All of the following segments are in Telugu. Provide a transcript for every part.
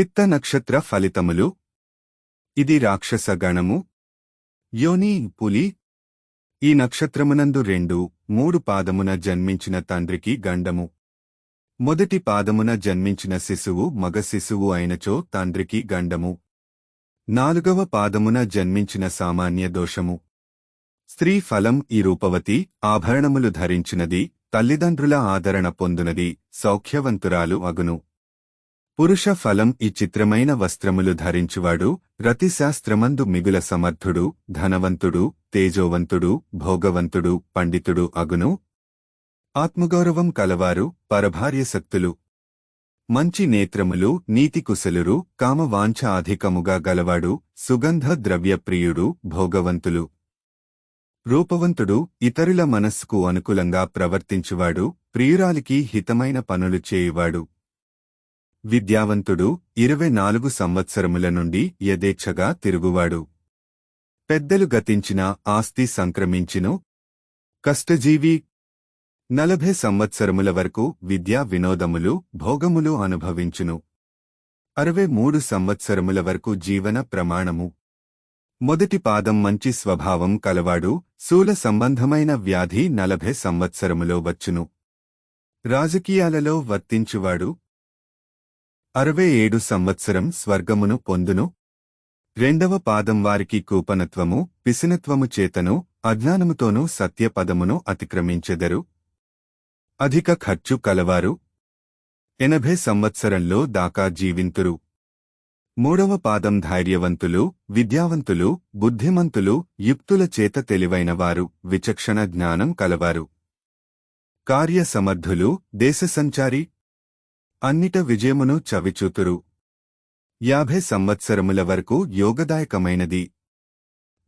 చిత్త నక్షత్ర ఫలితములు. ఇది రాక్షస గణము. యోని పులి. ఈ నక్షత్రమునందు రెండు మూడు పాదమున జన్మించిన తండ్రికి గండము. మొదటి పాదమున జన్మించిన శిశువు మగ శిశువు అయినచో తండ్రికి గండము. నాలుగవ పాదమున జన్మించిన సామాన్య దోషము. స్త్రీ ఫలం ఈ రూపవతి ఆభరణములు ధరించినది తల్లిదండ్రుల ఆదరణ పొందునది సౌఖ్యవంతురాలు అగును. పురుష ఫలం ఈ చిత్రమైన వస్త్రములు ధరించువాడు రతిశాస్త్రమందు మిగుల సమర్థుడు ధనవంతుడు తేజోవంతుడు భోగవంతుడు పండితుడు అగును. ఆత్మగౌరవం కలవారు పరభార్యశక్తులు మంచి నేత్రములు నీతికుశలురు కామవాంఛ అధికముగా గలవాడు సుగంధ ద్రవ్యప్రియుడు భోగవంతులు. రూపవంతుడు ఇతరుల మనస్సుకు అనుకూలంగా ప్రవర్తించువాడు ప్రియురాలికి హితమైన పనులు చేయువాడు. విద్యావంతుడు ఇరవై నాలుగు సంవత్సరముల నుండి యథేచ్ఛగా తిరుగువాడు. పెద్దలు గతించిన ఆస్తి సంక్రమించును. కష్టజీవి నలభై సంవత్సరముల వరకు విద్యా వినోదములు భోగములు అనుభవించును. అరవై మూడు సంవత్సరముల వరకు జీవన ప్రమాణము. మొదటి పాదం మంచి స్వభావం కలవాడు శూల సంబంధమైన వ్యాధి నలభై సంవత్సరములో వచ్చును. రాజకీయాలలో వర్తించువాడు అరవై ఏడు సంవత్సరం స్వర్గమును పొందును. రెండవ పాదం వారికి కూపనత్వము పిసినత్వము చేతను అజ్ఞానముతోనూ సత్యపదమును అతిక్రమించెదరు. అధిక ఖర్చు కలవారు. ఎనభై సంవత్సరంలో దాకా జీవింతురు. మూడవ పాదం ధైర్యవంతులు విద్యావంతులు బుద్ధిమంతులు యుక్తుల చేత తెలివైనవారు విచక్షణ జ్ఞానం కలవారు. కార్యసమర్థులు దేశసంచారి అన్నిట విజయమును చవిచూతురు. యాభై సంవత్సరముల వరకు యోగదాయకమైనది.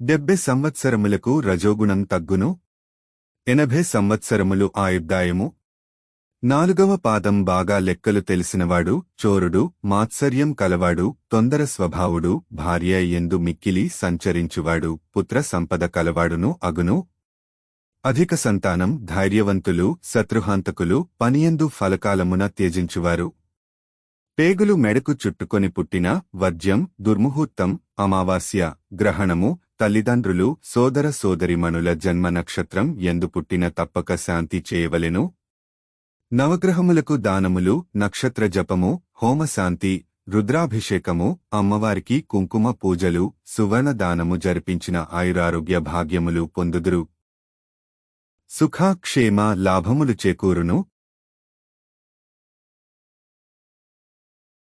డెబ్బె సంవత్సరములకు రజోగుణం తగ్గును. ఎనభై సంవత్సరములు ఆయుర్దాయము. నాలుగవ పాదం బాగా లెక్కలు తెలిసినవాడు చోరుడు మాత్సర్యం కలవాడు తొందర స్వభావుడు భార్య ఎందు మిక్కిలి సంచరించువాడు పుత్ర సంపద కలవాడును అగును అధిక సంతానం ధైర్యవంతులు శత్రుహాంతకులు పనియందు ఫలకాలమున త్యజించువారు. పేగులు మెడకు చుట్టుకొని పుట్టిన వర్జ్యం దుర్ముహూర్తం అమావాస్య గ్రహణము తల్లిదండ్రులు సోదర సోదరిమణుల జన్మ నక్షత్రం ఎందు పుట్టిన తప్పక శాంతి చేయవలెను. నవగ్రహములకు దానములు నక్షత్ర జపము హోమశాంతి రుద్రాభిషేకము అమ్మవారికి కుంకుమ పూజలు సువర్ణ దానము జరిపించిన ఆయురారోగ్య భాగ్యములు పొందుదురు. సుఖాక్షేమ లాభములు చేకూరును.